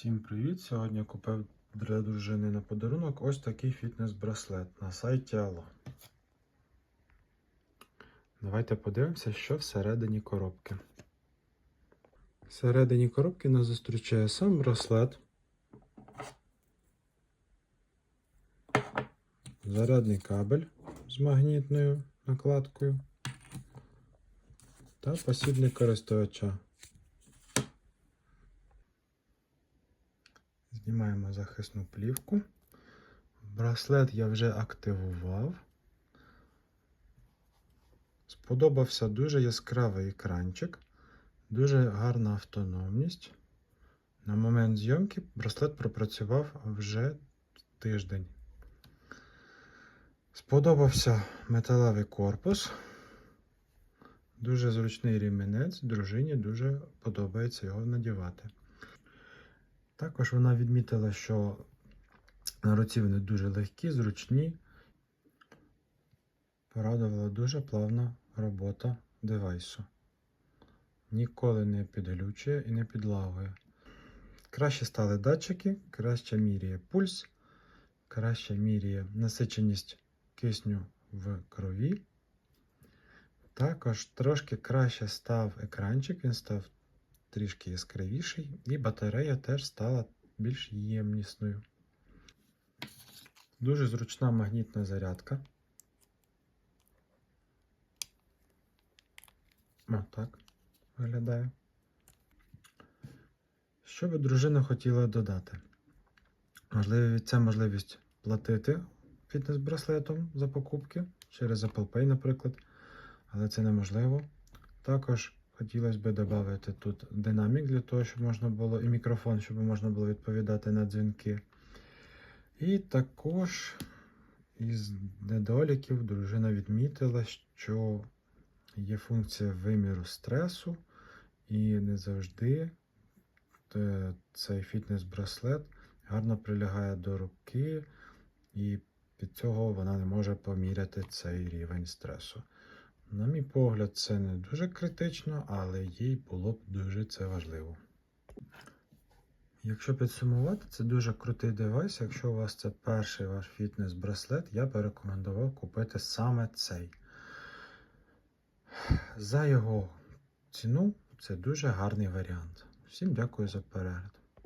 Всім привіт! Сьогодні купив для дружини на подарунок ось такий фітнес-браслет на сайті Allo. Давайте подивимося, що всередині коробки. Всередині коробки нас зустрічає сам браслет. Зарядний кабель з магнітною накладкою та посібник користувача. Знімаємо захисну плівку. Браслет я вже активував. Сподобався дуже яскравий екранчик, дуже гарна автономність. На момент зйомки браслет пропрацював вже тиждень. Сподобався металевий корпус. Дуже зручний рівменець, дружині дуже подобається його надівати. Також вона відмітила, що на вони дуже легкі, зручні. Порадувала дуже плавна робота девайсу. Ніколи не підглючує і не підлагує. Краще стали датчики, краще міряє пульс, краще міряє насиченість кисню в крові. Також трошки краще став екранчик, він став трішки яскравіший, і батарея теж стала більш ємнісною. Дуже зручна магнітна зарядка. Отак виглядає. Що би дружина хотіла додати? Можливо, це можливість платити фітнес-браслетом за покупки через Apple Pay, наприклад, але це неможливо. Також Хотілося б додати тут динамік для того, щоб можна було і мікрофон, щоб можна було відповідати на дзвінки. І також із недоліків дружина відмітила, що є функція виміру стресу, і не завжди е, цей фітнес-браслет гарно прилягає до руки, і під цього вона не може поміряти цей рівень стресу. На мій погляд, це не дуже критично, але їй було б дуже це важливо. Якщо підсумувати, це дуже крутий девайс. Якщо у вас це перший ваш фітнес-браслет, я б рекомендував купити саме цей. За його ціну це дуже гарний варіант. Всім дякую за перегляд.